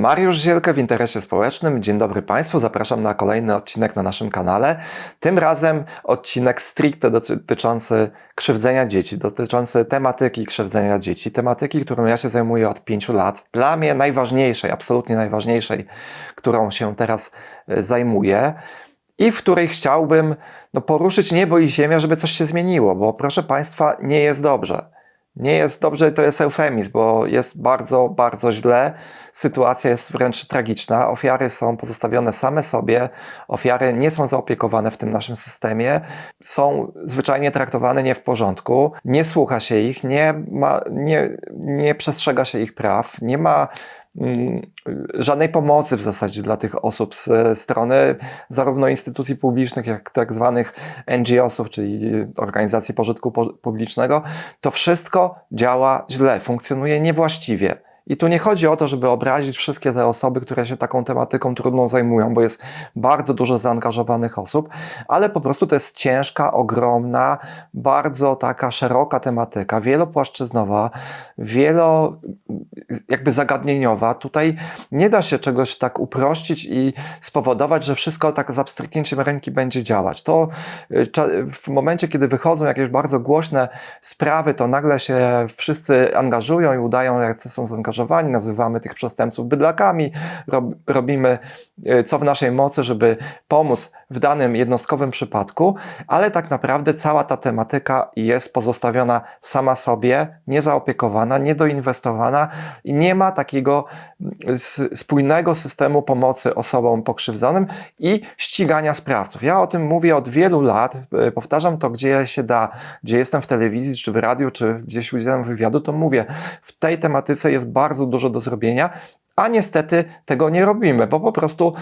Mariusz Zielkę w interesie społecznym. Dzień dobry Państwu, zapraszam na kolejny odcinek na naszym kanale. Tym razem odcinek stricte dotyczący krzywdzenia dzieci, dotyczący tematyki krzywdzenia dzieci, tematyki, którą ja się zajmuję od pięciu lat. Dla mnie najważniejszej, absolutnie najważniejszej, którą się teraz e, zajmuję i w której chciałbym no, poruszyć niebo i ziemię, żeby coś się zmieniło, bo proszę Państwa, nie jest dobrze. Nie jest dobrze, to jest eufemizm, bo jest bardzo, bardzo źle. Sytuacja jest wręcz tragiczna. Ofiary są pozostawione same sobie, ofiary nie są zaopiekowane w tym naszym systemie, są zwyczajnie traktowane nie w porządku, nie słucha się ich, nie, ma, nie, nie przestrzega się ich praw, nie ma żadnej pomocy w zasadzie dla tych osób z strony zarówno instytucji publicznych, jak tak zwanych NGO-sów, czyli organizacji pożytku publicznego, to wszystko działa źle, funkcjonuje niewłaściwie. I tu nie chodzi o to, żeby obrazić wszystkie te osoby, które się taką tematyką trudną zajmują, bo jest bardzo dużo zaangażowanych osób, ale po prostu to jest ciężka, ogromna, bardzo taka szeroka tematyka, wielopłaszczyznowa, wielo jakby zagadnieniowa. Tutaj nie da się czegoś tak uprościć i spowodować, że wszystko tak z abstryknięciem ręki będzie działać. To y, w momencie, kiedy wychodzą jakieś bardzo głośne sprawy, to nagle się wszyscy angażują i udają, jak są zaangażowani zaangażowani, nazywamy tych przestępców bydlakami, rob, robimy e, co w naszej mocy, żeby pomóc w danym jednostkowym przypadku, ale tak naprawdę cała ta tematyka jest pozostawiona sama sobie, niezaopiekowana, niedoinwestowana i nie ma takiego mm, spójnego systemu pomocy osobom pokrzywdzonym i ścigania sprawców. Ja o tym mówię od wielu lat, e, powtarzam to gdzie się da, gdzie jestem w telewizji, czy w radiu, czy gdzieś udzielam wywiadu, to mówię, w tej tematyce jest bardzo bardzo dużo do zrobienia, a niestety tego nie robimy, bo po prostu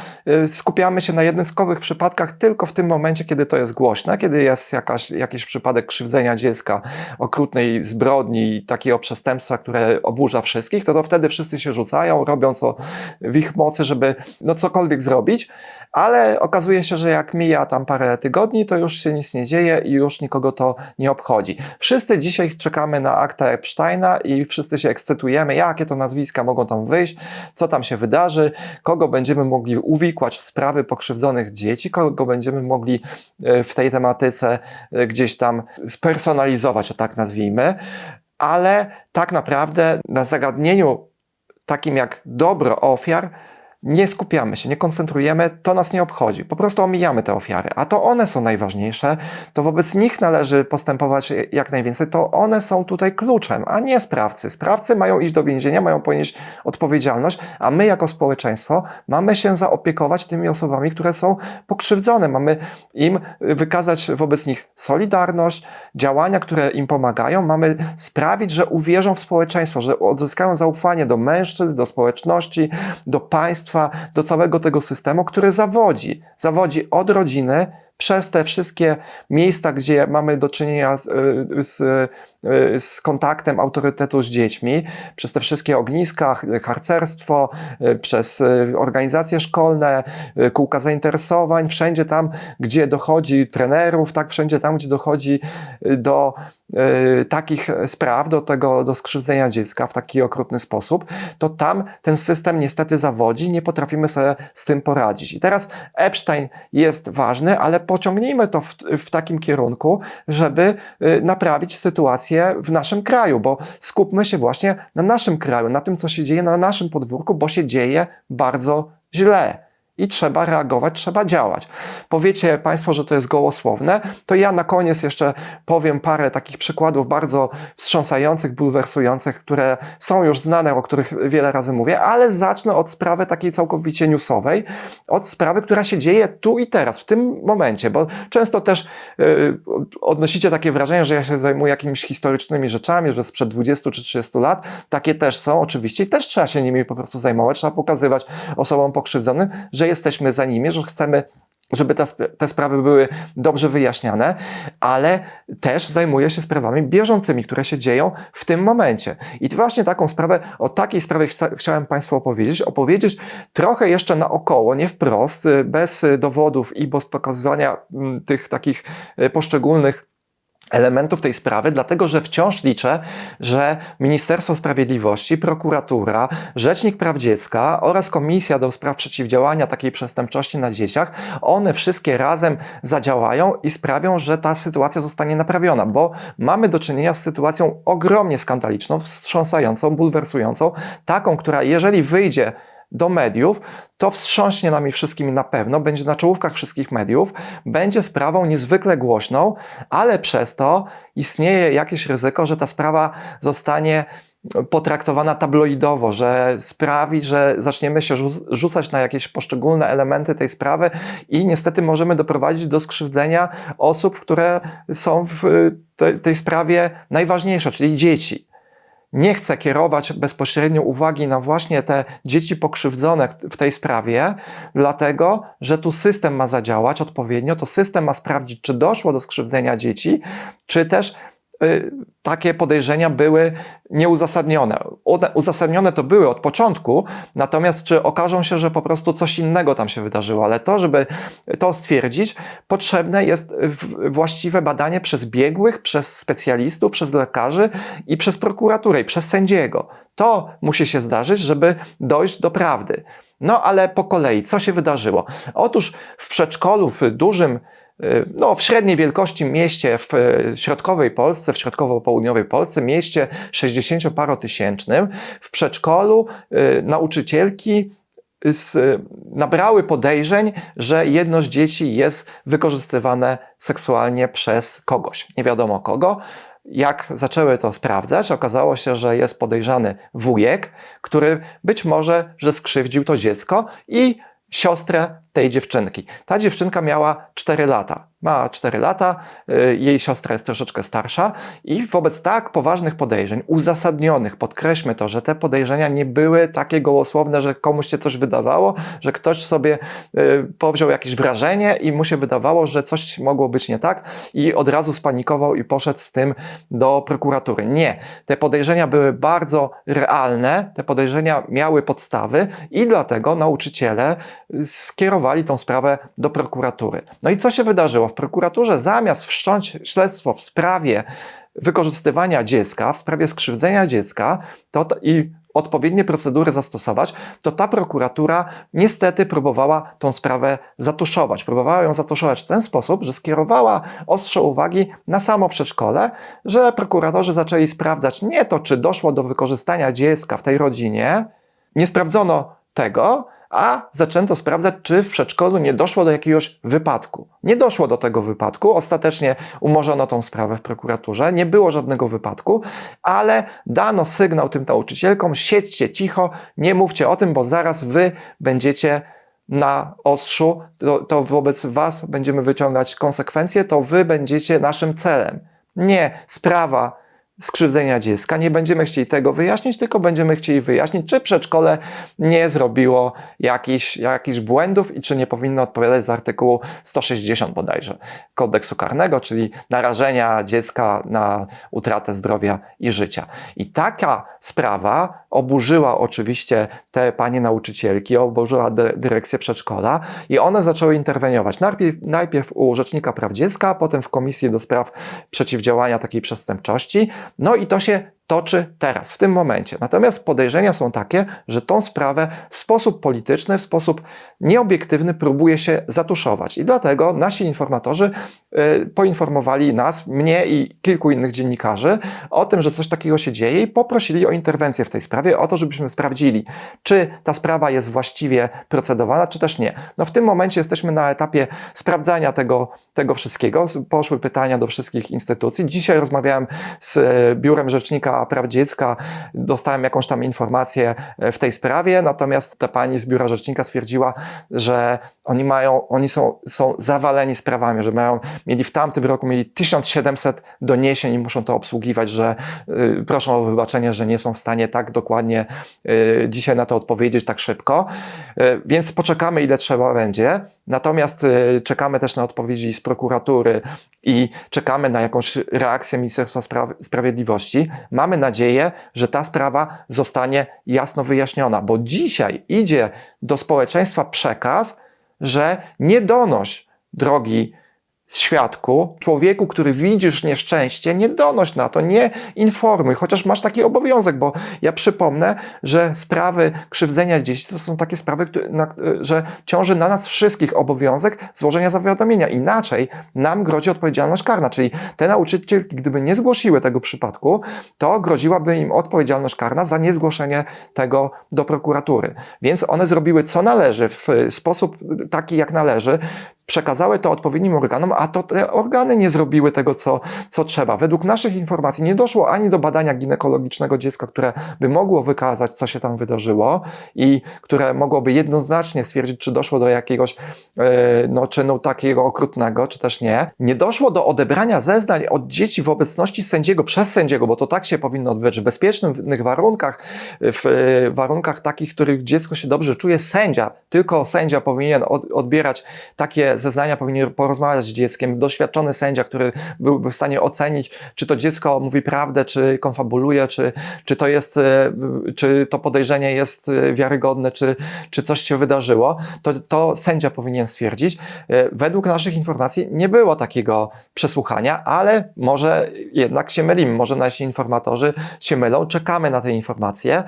y, skupiamy się na jednostkowych przypadkach tylko w tym momencie, kiedy to jest głośne, kiedy jest jakaś, jakiś przypadek krzywdzenia dziecka, okrutnej zbrodni, takiego przestępstwa, które oburza wszystkich, to, to wtedy wszyscy się rzucają, robią co w ich mocy, żeby no cokolwiek zrobić, ale okazuje się, że jak mija tam parę tygodni, to już się nic nie dzieje i już nikogo to nie obchodzi. Wszyscy dzisiaj czekamy na akta Epsteina i wszyscy się ekscytujemy, jakie to nazwiska mogą tam wyjść, co tam się wydarzy, kogo będziemy mogli uwikłać w sprawy pokrzywdzonych dzieci, kogo będziemy mogli e, w tej tematyce e, gdzieś tam spersonalizować, o tak nazwijmy, ale tak naprawdę na zagadnieniu takim jak dobro ofiar nie skupiamy się, nie koncentrujemy, to nas nie obchodzi. Po prostu omijamy te ofiary, a to one są najważniejsze, to wobec nich należy postępować jak najwięcej, to one są tutaj kluczem, a nie sprawcy. Sprawcy mają iść do więzienia, mają ponieść odpowiedzialność, a my jako społeczeństwo mamy się zaopiekować tymi osobami, które są pokrzywdzone. Mamy im wykazać wobec nich solidarność, działania, które im pomagają, mamy sprawić, że uwierzą w społeczeństwo, że odzyskają zaufanie do mężczyzn, do społeczności, do państwa, państwa, do całego tego systemu, który zawodzi. Zawodzi od rodziny przez te wszystkie miejsca, gdzie mamy do czynienia z, z Y, z kontaktem autorytetu z dziećmi, przez te wszystkie ogniska, harcerstwo, y, przez y, organizacje szkolne, kółka zainteresowań, wszędzie tam, gdzie dochodzi trenerów, tak, wszędzie tam, gdzie dochodzi do takich spraw, do tego, do skrzywdzenia dziecka w taki okrutny sposób, to tam ten system niestety zawodzi, nie potrafimy sobie z tym poradzić. I teraz Epstein jest ważny, ale pociągnijmy to w, w takim kierunku, żeby naprawić sytuację sytuację w naszym kraju, bo skupmy się właśnie na naszym kraju, na tym, co się dzieje na naszym podwórku, bo się dzieje bardzo źle i trzeba reagować, trzeba działać. Powiecie Państwo, że to jest gołosłowne, to ja na koniec jeszcze powiem parę takich przykładów bardzo wstrząsających, bulwersujących, które są już znane, o których wiele razy mówię, ale zacznę od sprawy takiej całkowicie newsowej, od sprawy, która się dzieje tu i teraz, w tym momencie, bo często też yy, odnosicie takie wrażenie, że ja się zajmuję jakimiś historycznymi rzeczami, że sprzed 20 czy 30 lat, takie też są oczywiście i też trzeba się nimi po prostu zajmować, trzeba pokazywać osobom pokrzywdzonym, że jesteśmy za nimi, że chcemy żeby te, te sprawy były dobrze wyjaśniane, ale też zajmuje się sprawami bieżącymi, które się dzieją w tym momencie. I właśnie taką sprawę, o takiej sprawie chciałem Państwu opowiedzieć, opowiedzieć trochę jeszcze naokoło, nie wprost, bez dowodów i bez pokazywania mm, tych takich e, poszczególnych elementów tej sprawy, dlatego że wciąż liczę, że Ministerstwo Sprawiedliwości, prokuratura, Rzecznik Praw Dziecka oraz Komisja do Spraw Przeciwdziałania takiej przestępczości na dzieciach, one wszystkie razem zadziałają i sprawią, że ta sytuacja zostanie naprawiona, bo mamy do czynienia z sytuacją ogromnie skandaliczną, wstrząsającą, bulwersującą, taką, która jeżeli wyjdzie do mediów, to wstrząśnie nami wszystkimi na pewno, będzie na czołówkach wszystkich mediów, będzie sprawą niezwykle głośną, ale przez to istnieje jakieś ryzyko, że ta sprawa zostanie potraktowana tabloidowo, że sprawi, że zaczniemy się rzucać na jakieś poszczególne elementy tej sprawy i niestety możemy doprowadzić do skrzywdzenia osób, które są w tej sprawie najważniejsze, czyli dzieci nie chcę kierować bezpośrednio uwagi na właśnie te dzieci pokrzywdzone w tej sprawie, dlatego że tu system ma zadziałać odpowiednio, to system ma sprawdzić, czy doszło do skrzywdzenia dzieci, czy też takie podejrzenia były nieuzasadnione. One uzasadnione to były od początku, natomiast czy okażą się, że po prostu coś innego tam się wydarzyło, ale to, żeby to stwierdzić, potrzebne jest właściwe badanie przez biegłych, przez specjalistów, przez lekarzy i przez prokuraturę, i przez sędziego. To musi się zdarzyć, żeby dojść do prawdy. No ale po kolei, co się wydarzyło? Otóż w przedszkolu, w dużym no, w średniej wielkości mieście w e, środkowej Polsce, w środkowo-południowej Polsce, mieście 60-parotysięcznym, w przedszkolu e, nauczycielki z, nabrały podejrzeń, że jedno z dzieci jest wykorzystywane seksualnie przez kogoś, nie wiadomo kogo. Jak zaczęły to sprawdzać, okazało się, że jest podejrzany wujek, który być może, że skrzywdził to dziecko i siostrę tej dziewczynki. Ta dziewczynka miała 4 lata. Ma 4 lata, y, jej siostra jest troszeczkę starsza i wobec tak poważnych podejrzeń, uzasadnionych, podkreślmy to, że te podejrzenia nie były takie gołosłowne, że komuś się coś wydawało, że ktoś sobie y, powziął jakieś wrażenie i mu się wydawało, że coś mogło być nie tak i od razu spanikował i poszedł z tym do prokuratury. Nie. Te podejrzenia były bardzo realne, te podejrzenia miały podstawy i dlatego nauczyciele skierowali skierowali tą sprawę do prokuratury. No i co się wydarzyło? W prokuraturze zamiast wszcząć śledztwo w sprawie wykorzystywania dziecka, w sprawie skrzywdzenia dziecka to, i odpowiednie procedury zastosować, to ta prokuratura niestety próbowała tą sprawę zatuszować. Próbowała ją zatuszować w ten sposób, że skierowała ostrze uwagi na samo przedszkole, że prokuratorzy zaczęli sprawdzać nie to, czy doszło do wykorzystania dziecka w tej rodzinie, nie sprawdzono tego, a zaczęto sprawdzać, czy w przedszkolu nie doszło do jakiegoś wypadku. Nie doszło do tego wypadku, ostatecznie umorzono tą sprawę w prokuraturze, nie było żadnego wypadku, ale dano sygnał tym nauczycielkom: siedźcie cicho, nie mówcie o tym, bo zaraz wy będziecie na ostrzu, to, to wobec was będziemy wyciągać konsekwencje, to wy będziecie naszym celem. Nie sprawa skrzywdzenia dziecka. Nie będziemy chcieli tego wyjaśnić, tylko będziemy chcieli wyjaśnić, czy przedszkole nie zrobiło jakichś, jakichś błędów i czy nie powinno odpowiadać z artykułu 160 bodajże kodeksu karnego, czyli narażenia dziecka na utratę zdrowia i życia. I taka sprawa oburzyła oczywiście te panie nauczycielki, oburzyła dyrekcję przedszkola i one zaczęły interweniować. Najpierw, najpierw u Rzecznika Praw Dziecka, a potem w Komisji do Spraw Przeciwdziałania takiej przestępczości. No i to się toczy teraz, w tym momencie. Natomiast podejrzenia są takie, że tą sprawę w sposób polityczny, w sposób nieobiektywny próbuje się zatuszować. I dlatego nasi informatorzy y, poinformowali nas, mnie i kilku innych dziennikarzy o tym, że coś takiego się dzieje i poprosili o interwencję w tej sprawie, o to, żebyśmy sprawdzili, czy ta sprawa jest właściwie procedowana, czy też nie. No w tym momencie jesteśmy na etapie sprawdzania tego, tego wszystkiego. Poszły pytania do wszystkich instytucji. Dzisiaj rozmawiałem z y, Biurem Rzecznika Praw Dziecka dostałem jakąś tam informację e, w tej sprawie, natomiast ta pani z Biura Rzecznika stwierdziła, że oni mają, oni są, są zawaleni sprawami, że mają, mieli w tamtym roku mieli 1700 doniesień i muszą to obsługiwać, że y, proszą o wybaczenie, że nie są w stanie tak dokładnie y, dzisiaj na to odpowiedzieć tak szybko, y, więc poczekamy ile trzeba będzie. Natomiast y, czekamy też na odpowiedzi z prokuratury i czekamy na jakąś reakcję Ministerstwa Spra Sprawiedliwości. Mamy nadzieję, że ta sprawa zostanie jasno wyjaśniona, bo dzisiaj idzie do społeczeństwa przekaz, że nie donoś drogi świadku, człowieku, który widzisz nieszczęście, nie donoś na to, nie informuj, chociaż masz taki obowiązek, bo ja przypomnę, że sprawy krzywdzenia dzieci to są takie sprawy, które, na, że ciąży na nas wszystkich obowiązek złożenia zawiadomienia. Inaczej nam grozi odpowiedzialność karna, czyli te nauczycielki, gdyby nie zgłosiły tego przypadku, to groziłaby im odpowiedzialność karna za niezgłoszenie tego do prokuratury. Więc one zrobiły co należy w sposób taki, jak należy, przekazały to odpowiednim organom, a to te organy nie zrobiły tego, co, co trzeba. Według naszych informacji nie doszło ani do badania ginekologicznego dziecka, które by mogło wykazać, co się tam wydarzyło i które mogłoby jednoznacznie stwierdzić, czy doszło do jakiegoś e, no, czynu takiego okrutnego, czy też nie. Nie doszło do odebrania zeznań od dzieci w obecności sędziego, przez sędziego, bo to tak się powinno odbywać, w bezpiecznych warunkach, w e, warunkach takich, w których dziecko się dobrze czuje, sędzia, tylko sędzia powinien od, odbierać takie zeznania, powinien porozmawiać z dzieckiem, doświadczony sędzia, który byłby w stanie ocenić, czy to dziecko mówi prawdę, czy konfabuluje, czy, czy to jest, e, czy to podejrzenie jest e, wiarygodne, czy, czy coś się wydarzyło, to, to sędzia powinien stwierdzić. E, według naszych informacji nie było takiego przesłuchania, ale może jednak się mylimy, może nasi informatorzy się mylą, czekamy na te informacje.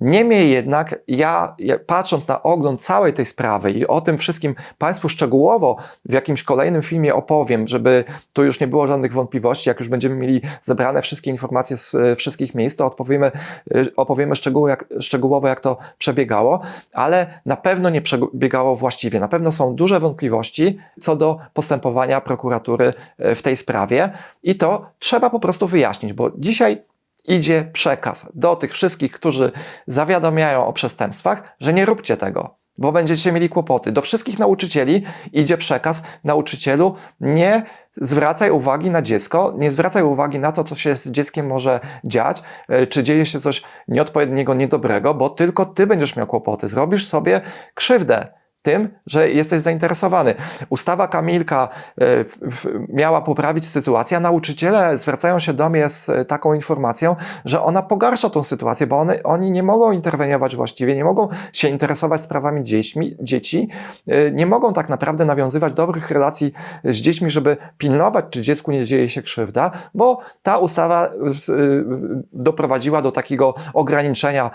Niemniej jednak, ja, patrząc na ogląd całej tej sprawy i o tym wszystkim Państwu szczegółowo w jakimś kolejnym filmie opowiem, żeby tu już nie było żadnych wątpliwości, jak już będziemy mieli zebrane wszystkie informacje z e, wszystkich miejsc, to odpowiemy, e, opowiemy szczegóły, jak, szczegółowo, jak to przebiegało, ale na pewno nie przebiegało właściwie. Na pewno są duże wątpliwości co do postępowania prokuratury e, w tej sprawie i to trzeba po prostu wyjaśnić, bo dzisiaj idzie przekaz do tych wszystkich, którzy zawiadamiają o przestępstwach, że nie róbcie tego, bo będziecie mieli kłopoty. Do wszystkich nauczycieli idzie przekaz, nauczycielu, nie zwracaj uwagi na dziecko, nie zwracaj uwagi na to, co się z dzieckiem może dziać, e, czy dzieje się coś nieodpowiedniego, niedobrego, bo tylko ty będziesz miał kłopoty. Zrobisz sobie krzywdę tym, że jesteś zainteresowany. Ustawa Kamilka e, miała poprawić sytuację, a nauczyciele zwracają się do mnie z e, taką informacją, że ona pogarsza tą sytuację, bo one, oni nie mogą interweniować właściwie, nie mogą się interesować sprawami dziećmi, dzieci, e, nie mogą tak naprawdę nawiązywać dobrych relacji z dziećmi, żeby pilnować, czy dziecku nie dzieje się krzywda, bo ta ustawa doprowadziła do takiego ograniczenia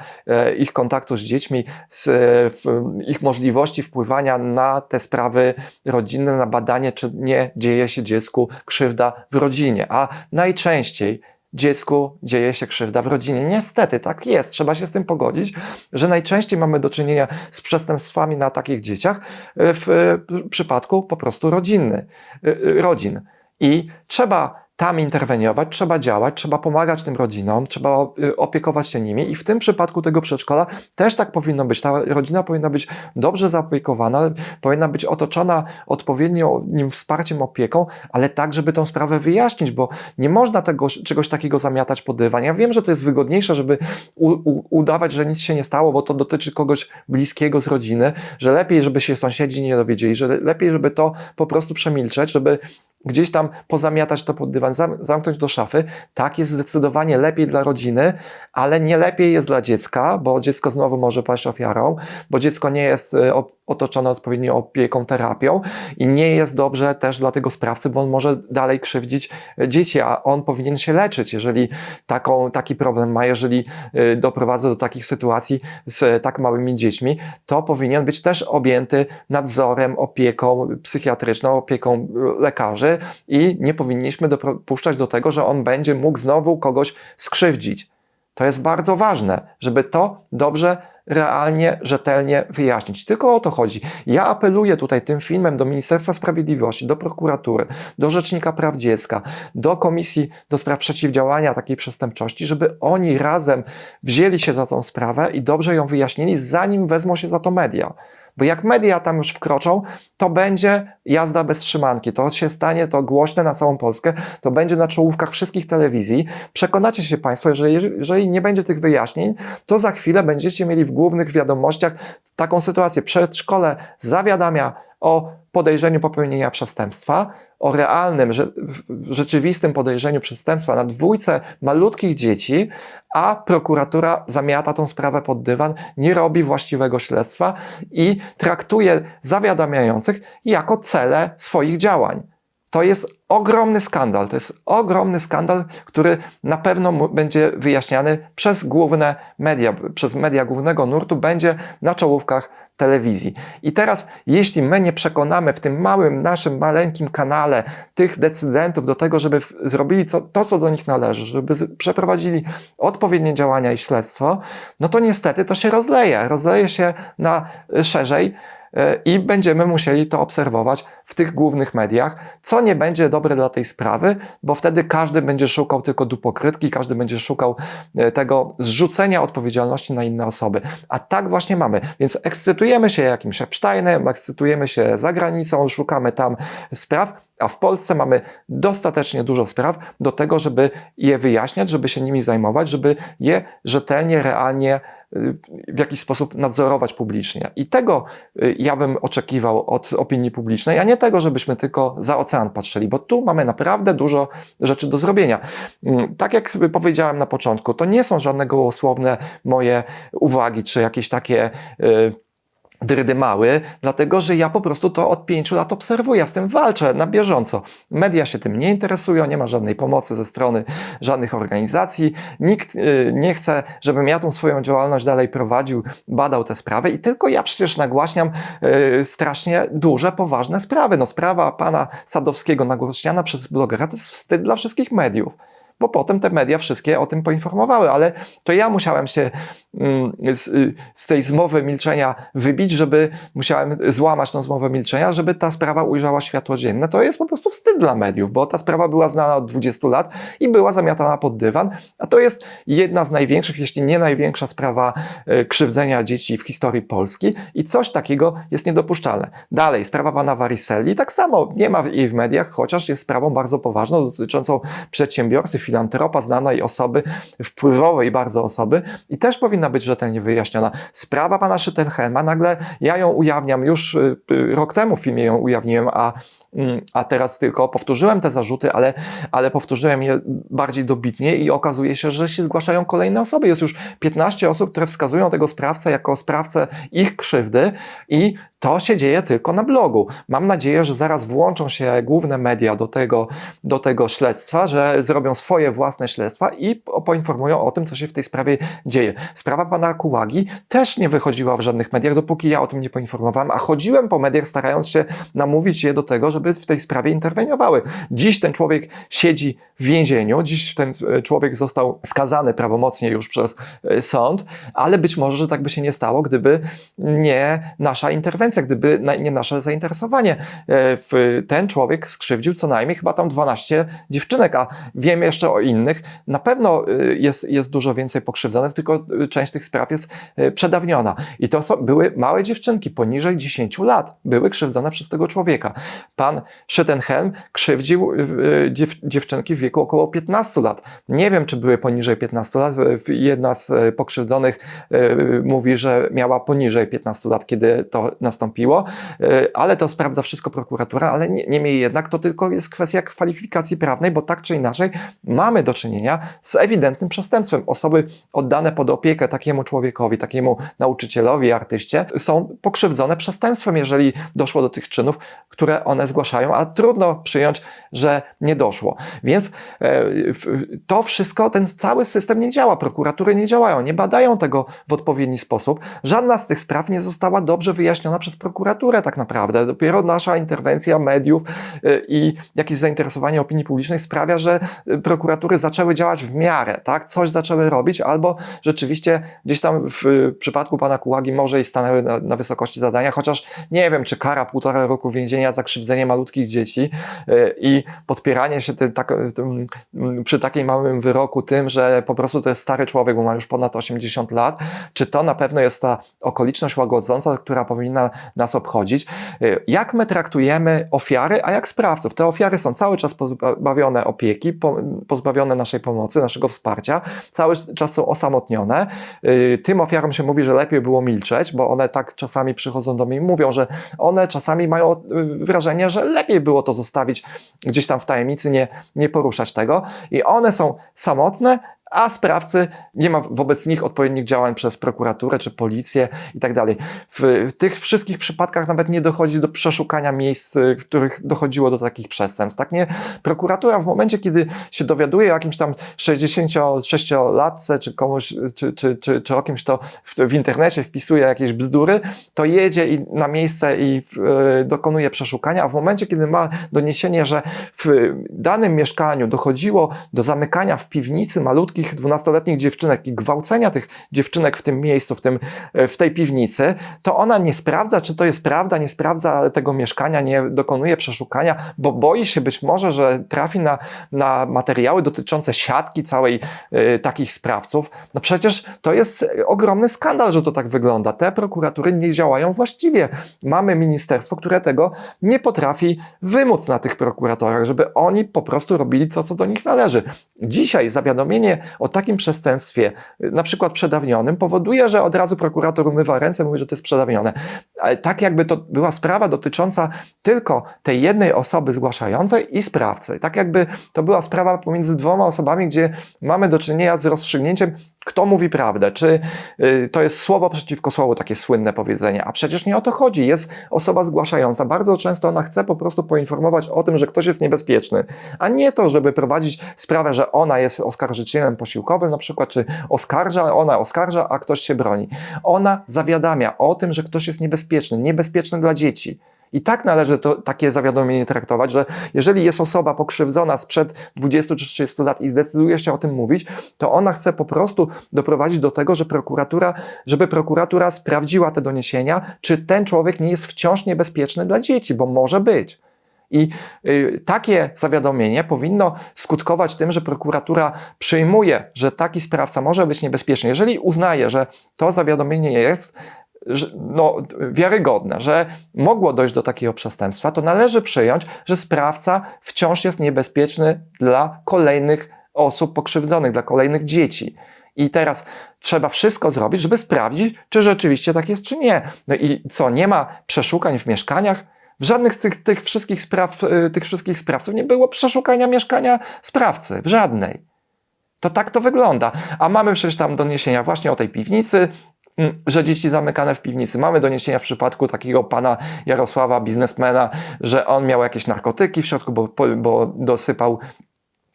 ich kontaktu z dziećmi, z ich możliwości wpływu wpływania na te sprawy rodzinne, na badanie, czy nie dzieje się dziecku krzywda w rodzinie. A najczęściej dziecku dzieje się krzywda w rodzinie. Niestety, tak jest, trzeba się z tym pogodzić, że najczęściej mamy do czynienia z przestępstwami na takich dzieciach w przypadku po prostu rodzinny, rodzin. I trzeba tam interweniować, trzeba działać, trzeba pomagać tym rodzinom, trzeba y, opiekować się nimi i w tym przypadku tego przedszkola też tak powinno być. Ta rodzina powinna być dobrze zaopiekowana, powinna być otoczona odpowiednim wsparciem, opieką, ale tak, żeby tą sprawę wyjaśnić, bo nie można tego, czegoś takiego zamiatać pod dywan. Ja wiem, że to jest wygodniejsze, żeby u, u, udawać, że nic się nie stało, bo to dotyczy kogoś bliskiego z rodziny, że lepiej, żeby się sąsiedzi nie dowiedzieli, że lepiej, żeby to po prostu przemilczeć, żeby gdzieś tam pozamiatać to pod dywan, zamknąć do szafy. Tak jest zdecydowanie lepiej dla rodziny, ale nie lepiej jest dla dziecka, bo dziecko znowu może paść ofiarą, bo dziecko nie jest e, otoczone odpowiednią opieką, terapią i nie jest dobrze też dla tego sprawcy, bo on może dalej krzywdzić dzieci, a on powinien się leczyć, jeżeli taką, taki problem ma, jeżeli e, doprowadza do takich sytuacji z tak małymi dziećmi, to powinien być też objęty nadzorem, opieką psychiatryczną, opieką lekarzy i nie powinniśmy dopuszczać do tego, że on będzie mógł znowu kogoś skrzywdzić. To jest bardzo ważne, żeby to dobrze, realnie, rzetelnie wyjaśnić. Tylko o to chodzi. Ja apeluję tutaj tym filmem do Ministerstwa Sprawiedliwości, do prokuratury, do Rzecznika Praw Dziecka, do Komisji do Spraw Przeciwdziałania takiej przestępczości, żeby oni razem wzięli się za tą sprawę i dobrze ją wyjaśnili, zanim wezmą się za to media. Bo jak media tam już wkroczą, to będzie jazda bez trzymanki. To się stanie, to głośne na całą Polskę, to będzie na czołówkach wszystkich telewizji. Przekonacie się Państwo, że jeżeli nie będzie tych wyjaśnień, to za chwilę będziecie mieli w głównych wiadomościach taką sytuację. Przedszkole zawiadamia o podejrzeniu popełnienia przestępstwa, o realnym, rzeczywistym podejrzeniu przestępstwa na dwójce malutkich dzieci, a prokuratura zamiata tą sprawę pod dywan, nie robi właściwego śledztwa i traktuje zawiadamiających jako cele swoich działań. to jest ogromny skandal. To jest ogromny skandal, który na pewno będzie wyjaśniany przez główne media, przez media głównego nurtu, będzie na czołówkach telewizji. I teraz, jeśli my nie przekonamy w tym małym, naszym maleńkim kanale tych decydentów do tego, żeby zrobili to, to co do nich należy, żeby przeprowadzili odpowiednie działania i śledztwo, no to niestety to się rozleje. Rozleje się na y, szerzej i będziemy musieli to obserwować w tych głównych mediach, co nie będzie dobre dla tej sprawy, bo wtedy każdy będzie szukał tylko dupokrytki, każdy będzie szukał e, tego zrzucenia odpowiedzialności na inne osoby. A tak właśnie mamy. Więc ekscytujemy się jakimś Epsteinem, ekscytujemy się za granicą, szukamy tam spraw, a w Polsce mamy dostatecznie dużo spraw do tego, żeby je wyjaśniać, żeby się nimi zajmować, żeby je rzetelnie, realnie w jakiś sposób nadzorować publicznie. I tego y, ja bym oczekiwał od opinii publicznej, a nie tego, żebyśmy tylko za ocean patrzyli, bo tu mamy naprawdę dużo rzeczy do zrobienia. Mm, Tak jak powiedziałem na początku, to nie są żadne gołosłowne moje uwagi, czy jakieś takie y, drydymały, dlatego że ja po prostu to od pięciu lat obserwuję, ja z tym walczę na bieżąco. Media się tym nie interesują, nie ma żadnej pomocy ze strony żadnych organizacji, nikt y, nie chce, żebym ja tą swoją działalność dalej prowadził, badał te sprawy i tylko ja przecież nagłaśniam y, strasznie duże, poważne sprawy. No sprawa pana Sadowskiego nagłośniana przez blogera to jest wstyd dla wszystkich mediów bo potem te media wszystkie o tym poinformowały, ale to ja musiałem się mm, z, y, z tej zmowy milczenia wybić, żeby musiałem złamać tą zmowę milczenia, żeby ta sprawa ujrzała światło dzienne. To jest po prostu wstyd dla mediów, bo ta sprawa była znana od 20 lat i była zamiatana pod dywan, a to jest jedna z największych, jeśli nie największa sprawa y, krzywdzenia dzieci w historii Polski i coś takiego jest niedopuszczalne. Dalej, sprawa pana Variselli, tak samo nie ma jej w mediach, chociaż jest sprawą bardzo poważną, dotyczącą przedsiębiorcy, filantropa, znanej osoby, wpływowej bardzo osoby i też powinna być rzetelnie wyjaśniona. Sprawa pana Szytelhelma, nagle ja ją ujawniam, już y, y, rok temu w filmie ją ujawniłem, a a teraz tylko powtórzyłem te zarzuty, ale, ale powtórzyłem je bardziej dobitnie i okazuje się, że się zgłaszają kolejne osoby. Jest już 15 osób, które wskazują tego sprawcę jako sprawcę ich krzywdy i to się dzieje tylko na blogu. Mam nadzieję, że zaraz włączą się główne media do tego, do tego śledztwa, że zrobią swoje własne śledztwa i po- poinformują o tym, co się w tej sprawie dzieje. Sprawa pana Kułagi też nie wychodziła w żadnych mediach, dopóki ja o tym nie poinformowałem, a chodziłem po mediach, starając się namówić je do tego, żeby w tej sprawie interweniowały. Dziś ten człowiek siedzi w więzieniu, dziś ten e, człowiek został skazany prawomocnie już przez e, sąd, ale być może, że tak by się nie stało, gdyby nie nasza interwencja, gdyby nie nasze zainteresowanie. E, Ten człowiek skrzywdził co najmniej chyba tam 12 dziewczynek, a wiem jeszcze o innych. Na pewno jest, jest dużo więcej pokrzywdzonych, tylko część tych spraw jest przedawniona. I to są, były małe dziewczynki poniżej 10 lat, były krzywdzone przez tego człowieka. Pan Schittenhelm krzywdził e, dziew, dziewczynki w wieku około 15 lat. Nie wiem, czy były poniżej 15 lat. Jedna z e, pokrzywdzonych mówi, że miała poniżej 15 lat, kiedy to nastąpiło, ale to sprawdza wszystko prokuratura, ale nie- niemniej jednak to tylko jest kwestia kwalifikacji prawnej, bo tak czy inaczej mamy do czynienia z ewidentnym przestępstwem. Osoby oddane pod opiekę takiemu człowiekowi, takiemu nauczycielowi, artyście są pokrzywdzone przestępstwem, jeżeli doszło do tych czynów, które one zgłaszają, a trudno przyjąć, że nie doszło. Więc e, to wszystko, ten cały system nie działa, prokuratury nie działają, nie badają tego w odpowiedni sposób. Żadna z tych spraw nie została dobrze wyjaśniona przez prokuraturę tak naprawdę. Dopiero nasza interwencja mediów e, i jakieś zainteresowanie opinii publicznej sprawia, że e, prokuratury zaczęły działać w miarę, tak? Coś zaczęły robić, albo rzeczywiście gdzieś tam w przypadku pana Kułagi może i stanęły na, na wysokości zadania, chociaż nie wiem, czy kara półtora roku więzienia za krzywdzenie malutkich dzieci e, i podpieranie się tym, tak, tym, przy takim małym wyroku tym, że po prostu to jest stary człowiek, bo ma już ponad 80 lat, czy to na pewno jest ta okoliczność łagodząca, która powinna nas obchodzić. E, Jak my traktujemy ofiary, a jak sprawców? Te ofiary są cały czas pozbawione opieki, po- pozbawione naszej pomocy, naszego wsparcia, cały czas są osamotnione. Y, Tym ofiarom się mówi, że lepiej było milczeć, bo one tak czasami przychodzą do mnie i mówią, że one czasami mają wrażenie, że lepiej było to zostawić gdzieś tam w tajemnicy, nie, nie poruszać tego. I one są samotne, a sprawcy nie ma wobec nich odpowiednich działań przez prokuraturę czy policję i tak. W tych wszystkich przypadkach nawet nie dochodzi do przeszukania miejsc, y, w których dochodziło do takich przestępstw. Tak nie? Prokuratura w momencie, kiedy się dowiaduje o jakimś tam 66-latce czy komuś, czy, czy, czy, czy o kimś, to w, w internecie wpisuje jakieś bzdury, to jedzie i na miejsce i y, dokonuje przeszukania, a w momencie, kiedy ma doniesienie, że w danym mieszkaniu dochodziło do zamykania w piwnicy malutkich 12-letnich dziewczynek i gwałcenia tych dziewczynek w tym miejscu, w, tym, e, w tej piwnicy, to ona nie sprawdza, czy to jest prawda, nie sprawdza tego mieszkania, nie dokonuje przeszukania, bo boi się być może, że trafi na, na materiały dotyczące siatki całej y, takich sprawców. No przecież to jest ogromny skandal, że to tak wygląda. Te prokuratury nie działają właściwie. Mamy ministerstwo, które tego nie potrafi wymóc na tych prokuratorach, żeby oni po prostu robili to, co do nich należy. Dzisiaj zawiadomienie o takim przestępstwie, na przykład przedawnionym, powoduje, że od razu prokurator umywa ręce, mówi, że to jest przedawnione. Ale tak jakby to była sprawa dotycząca tylko tej jednej osoby zgłaszającej i sprawcy. Tak jakby to była sprawa pomiędzy dwoma osobami, gdzie mamy do czynienia z rozstrzygnięciem, kto mówi prawdę, czy y, to jest słowo przeciwko słowu, takie słynne powiedzenie, a przecież nie o to chodzi. Jest osoba zgłaszająca. Bardzo często ona chce po prostu poinformować o tym, że ktoś jest niebezpieczny, a nie to, żeby prowadzić sprawę, że ona jest oskarżycielem posiłkowym na przykład, czy oskarża, ona oskarża, a ktoś się broni. Ona zawiadamia o tym, że ktoś jest niebezpieczny, niebezpieczny dla dzieci. I tak należy to, takie zawiadomienie traktować, że jeżeli jest osoba pokrzywdzona sprzed 20 czy 30 lat i zdecyduje się o tym mówić, to ona chce po prostu doprowadzić do tego, że prokuratura, żeby prokuratura sprawdziła te doniesienia, czy ten człowiek nie jest wciąż niebezpieczny dla dzieci, bo może być. I y, takie zawiadomienie powinno skutkować tym, że prokuratura przyjmuje, że taki sprawca może być niebezpieczny. Jeżeli uznaje, że to zawiadomienie jest no, wiarygodne, że mogło dojść do takiego przestępstwa, to należy przyjąć, że sprawca wciąż jest niebezpieczny dla kolejnych osób pokrzywdzonych, dla kolejnych dzieci. I teraz trzeba wszystko zrobić, żeby sprawdzić, czy rzeczywiście tak jest, czy nie. No i co, nie ma przeszukań w mieszkaniach? W żadnych z tych, tych, wszystkich, spraw, y, tych wszystkich sprawców nie było przeszukania mieszkania sprawcy, w żadnej. To tak to wygląda. A mamy przecież tam doniesienia właśnie o tej piwnicy, że dzieci zamykane w piwnicy. Mamy doniesienia w przypadku takiego pana Jarosława, biznesmena, że on miał jakieś narkotyki w środku, bo, bo dosypał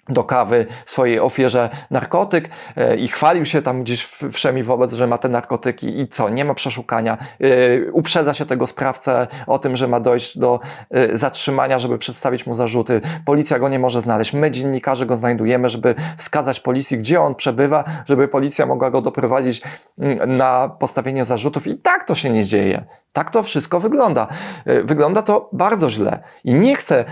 do kawy swojej ofierze narkotyk e, i chwalił się tam gdzieś wszemi wobec, że ma te narkotyki i co, nie ma przeszukania. E, uprzedza się tego sprawcę o tym, że ma dojść do e, zatrzymania, żeby przedstawić mu zarzuty. Policja go nie może znaleźć. My, dziennikarze, go znajdujemy, żeby wskazać policji, gdzie on przebywa, żeby policja mogła go doprowadzić mm, na postawienie zarzutów i tak to się nie dzieje. Tak to wszystko wygląda. E, wygląda to bardzo źle. I nie chcę e,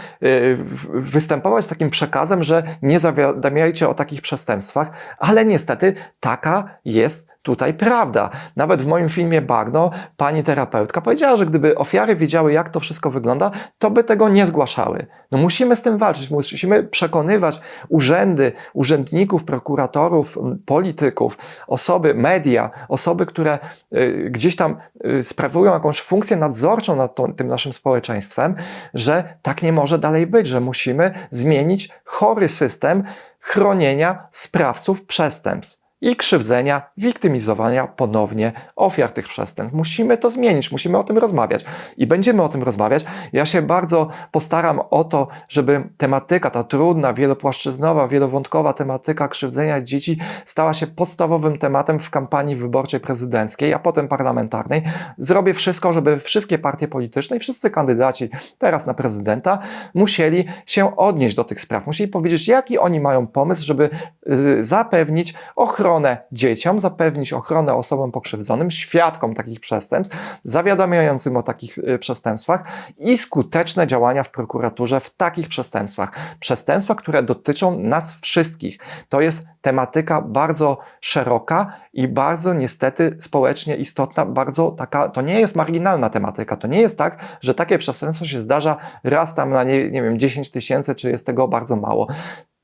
występować z takim przekazem, że nie zawiadamiajcie o takich przestępstwach, ale niestety taka jest tutaj prawda. Nawet w moim filmie Bagno pani terapeutka powiedziała, że gdyby ofiary wiedziały, jak to wszystko wygląda, to by tego nie zgłaszały. No musimy z tym walczyć, musimy przekonywać urzędy, urzędników, prokuratorów, polityków, osoby, media, osoby, które y, gdzieś tam y, sprawują jakąś funkcję nadzorczą nad to, tym naszym społeczeństwem, że tak nie może dalej być, że musimy zmienić chory system chronienia sprawców przestępstw i krzywdzenia, wiktymizowania ponownie ofiar tych przestępstw. Musimy to zmienić, musimy o tym rozmawiać i będziemy o tym rozmawiać. Ja się bardzo postaram o to, żeby tematyka, ta trudna, wielopłaszczyznowa, wielowątkowa tematyka krzywdzenia dzieci stała się podstawowym tematem w kampanii wyborczej prezydenckiej, a potem parlamentarnej. Zrobię wszystko, żeby wszystkie partie polityczne i wszyscy kandydaci teraz na prezydenta musieli się odnieść do tych spraw, musieli powiedzieć, jaki oni mają pomysł, żeby y, zapewnić ochronę ochronę dzieciom, zapewnić ochronę osobom pokrzywdzonym, świadkom takich przestępstw, zawiadamiającym o takich y, przestępstwach i skuteczne działania w prokuraturze w takich przestępstwach. Przestępstwa, które dotyczą nas wszystkich. To jest tematyka bardzo szeroka i bardzo niestety społecznie istotna, bardzo taka, to nie jest marginalna tematyka, to nie jest tak, że takie przestępstwo się zdarza raz tam na nie, nie wiem 10 tysięcy, czy jest tego bardzo mało.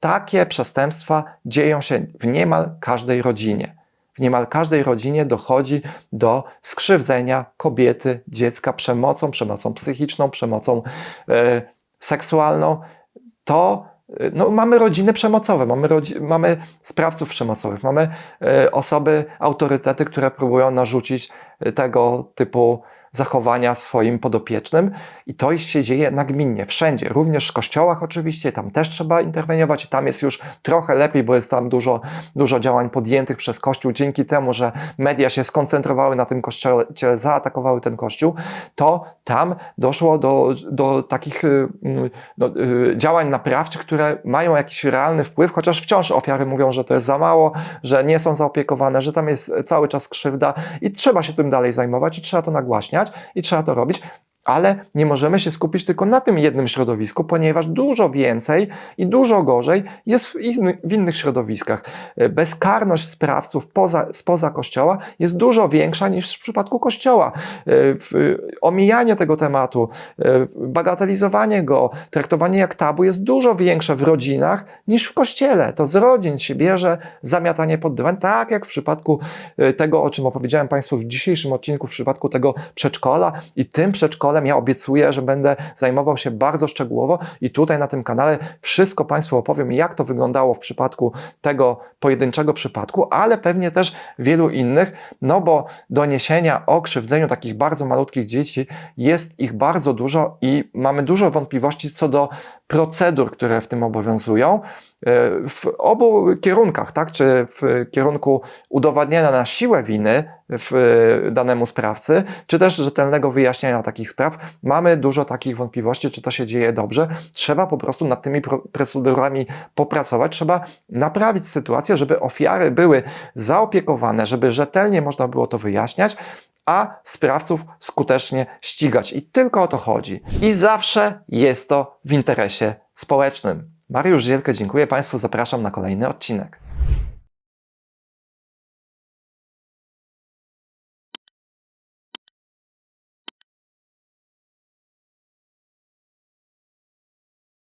Takie przestępstwa dzieją się w niemal każdej rodzinie. W niemal każdej rodzinie dochodzi do skrzywdzenia kobiety, dziecka przemocą, przemocą psychiczną, przemocą e, seksualną. To y, no, mamy rodziny przemocowe, mamy, rodzi- mamy sprawców przemocowych, mamy y, osoby, autorytety, które próbują narzucić tego typu zachowania swoim podopiecznym i to się dzieje nagminnie, wszędzie, również w kościołach oczywiście, tam też trzeba interweniować i tam jest już trochę lepiej, bo jest tam dużo, dużo działań podjętych przez Kościół. Dzięki temu, że media się skoncentrowały na tym kościele, zaatakowały ten kościół, to tam doszło do, do takich y, y, no, y, działań naprawczych, które mają jakiś realny wpływ, chociaż wciąż ofiary mówią, że to jest za mało, że nie są zaopiekowane, że tam jest cały czas krzywda i trzeba się tym dalej zajmować i trzeba to nagłaśniać i trzeba to robić. Ale nie możemy się skupić tylko na tym jednym środowisku, ponieważ dużo więcej i dużo gorzej jest w, inny, w innych środowiskach. E, Bezkarność sprawców poza, spoza kościoła jest dużo większa niż w przypadku kościoła. E, Omijanie tego tematu, e, bagatelizowanie go, traktowanie jak tabu jest dużo większe w rodzinach niż w kościele. To z rodzin się bierze zamiatanie pod dywan, tak jak w przypadku tego, o czym opowiedziałem Państwu w dzisiejszym odcinku, w przypadku tego przedszkola i tym ja obiecuję, że będę zajmował się bardzo szczegółowo i tutaj na tym kanale wszystko Państwu opowiem, jak to wyglądało w przypadku tego pojedynczego przypadku, ale pewnie też wielu innych, no bo doniesienia o krzywdzeniu takich bardzo malutkich dzieci jest ich bardzo dużo i mamy dużo wątpliwości co do procedur, które w tym obowiązują. E, W obu kierunkach, tak? Czy w kierunku udowadniania na siłę winy w danemu sprawcy, czy też rzetelnego wyjaśniania takich spraw, mamy dużo takich wątpliwości, czy to się dzieje dobrze. Trzeba po prostu nad tymi pro- procedurami popracować, trzeba naprawić sytuację, żeby ofiary były zaopiekowane, żeby rzetelnie można było to wyjaśniać, a sprawców skutecznie ścigać. I tylko o to chodzi. I zawsze jest to w interesie społecznym. Mariusz Zielkę, dziękuję Państwu, zapraszam na kolejny odcinek.